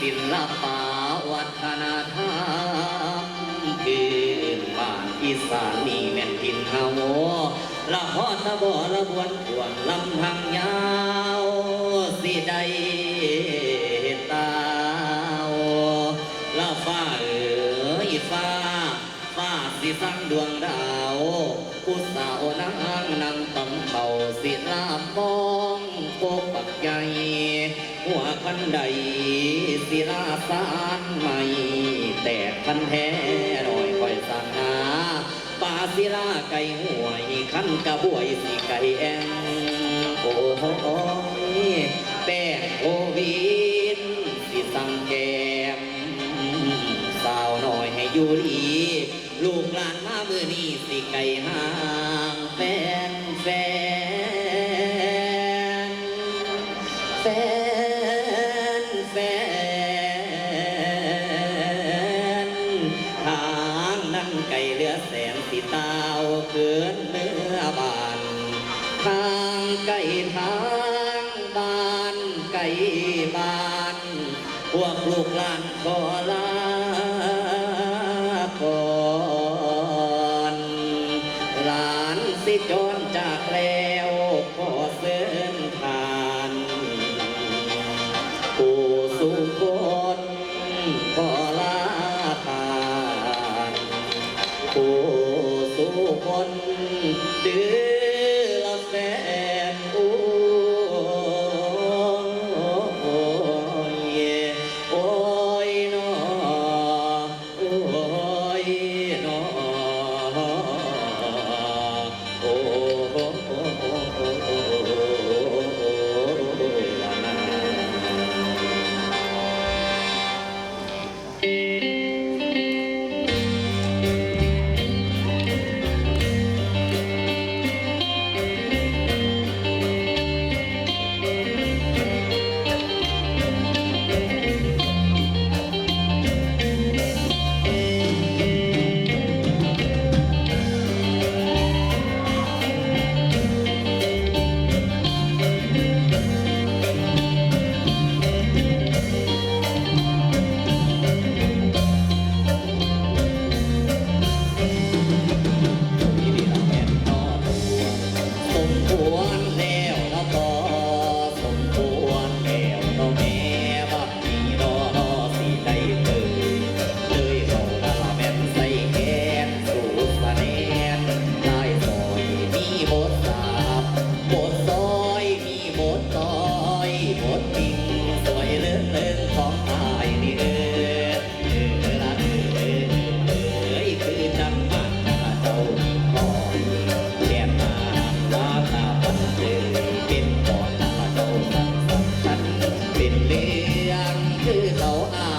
ศิลปะวัฒนธรรมคือบ้านอีสานนี่แม่นทินเฮาละฮอดตะบ่ละบวนขวนลำทางยาวสิได้ตาละฟ้าเอ๋ยฟ้า ฟ้าสิสังดวงดาวผู้สาวนางนำตำเขาสิลาบมองโปกปักใหญ่ หัวคันใดศิลาสารใหม่ แต่คันแท้รอยคอยสั่งหาปาศิลาไก่ห่วยคันกระบวยสิไก่แองโอ้โหแป้งโควินสิสั่งแกมสาวน้อยให้อยู่ดีลูกหลานมามือนี้สิไก่ห่างแฟนแฟนาน ยังคือเขาอา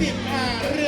สิงหาเรื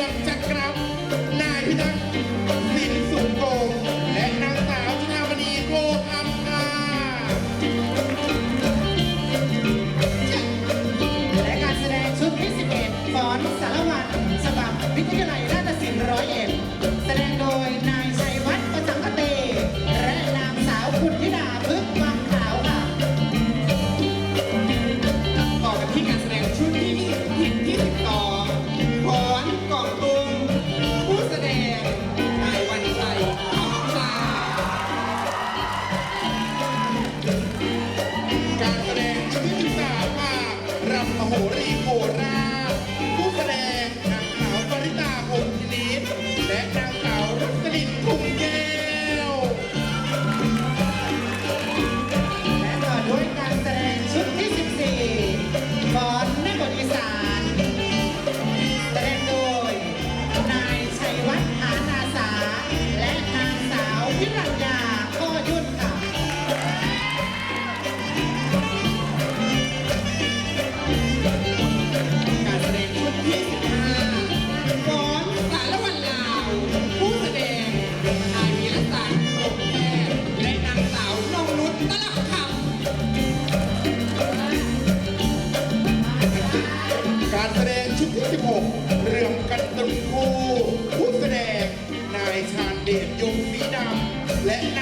ยงสีดำและน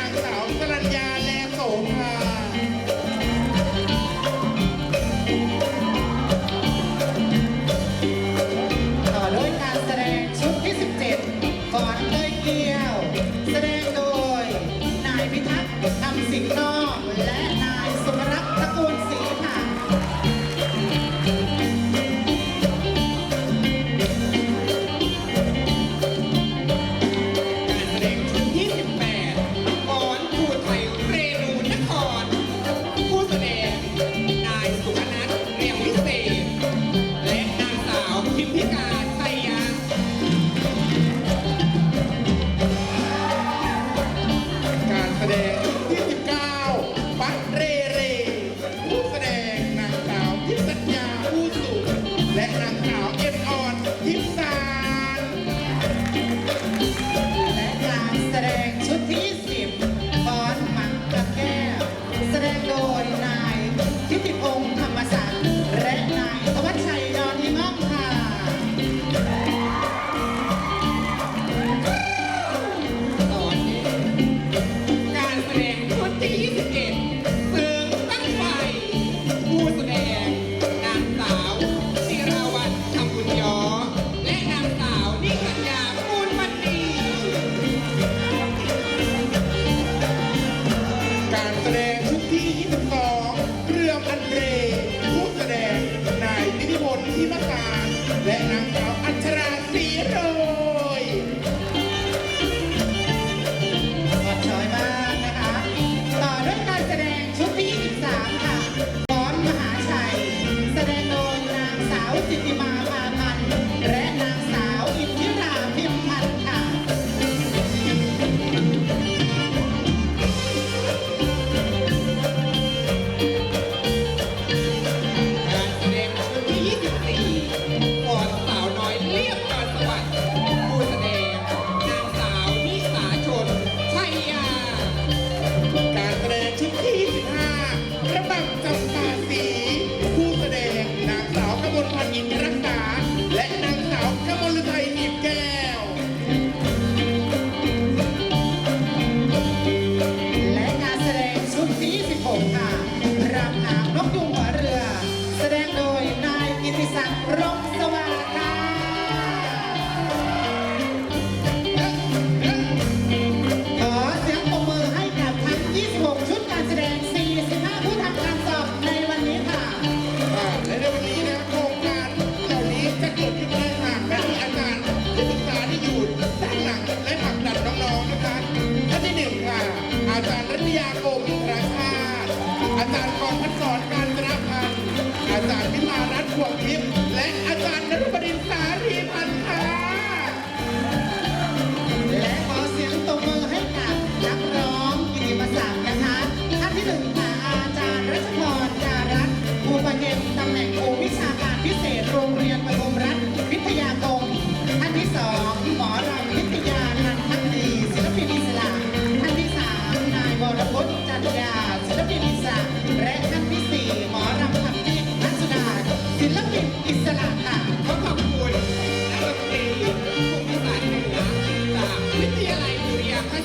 ม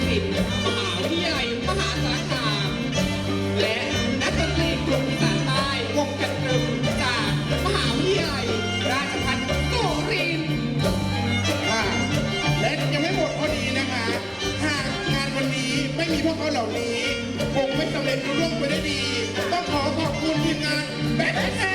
หาวิทยาลัยมหาสารและนักดนตรีกลุ่มอีสานใต้วงกันกรึมจากมหาวิทยาลัยราชภัฏโกรินและยังไม่หมดเท่านี้นะคะ หากงานวันนี้ไม่มีพวกเขาเหล่านี้คงไม่สำเร็จรุ่งไปได้ดี ต้องขอขอบคุณทีมงานแบ็แอน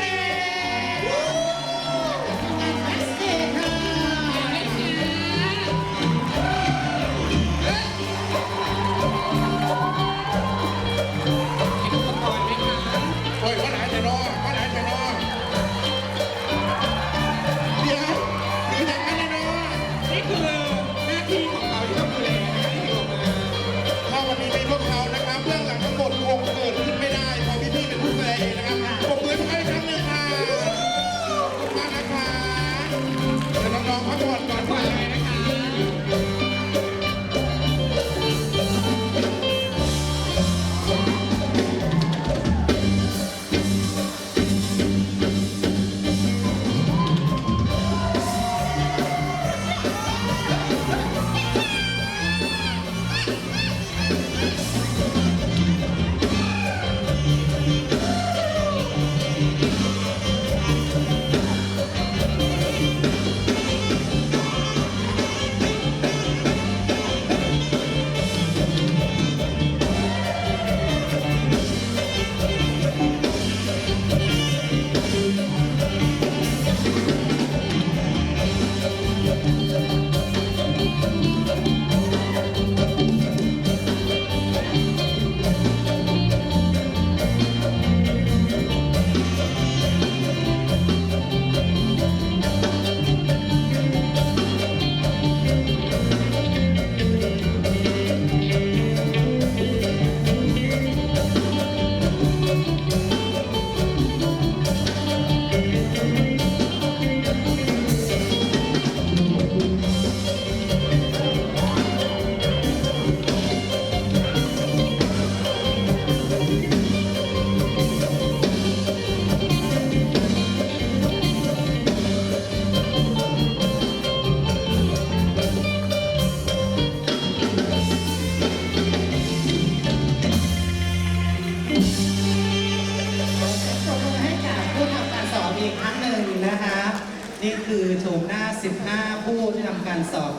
15 ผู้ที่ทำการสอบ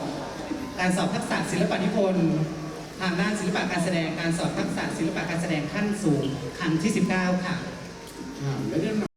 การสอบทักษะศิลปะนิพนธ์ทางด้านศิลปะการแสดงการสอบทักษะศิลปะการแสดงขั้นสูงครั้งที่ 19 ค่ะ อ่าและ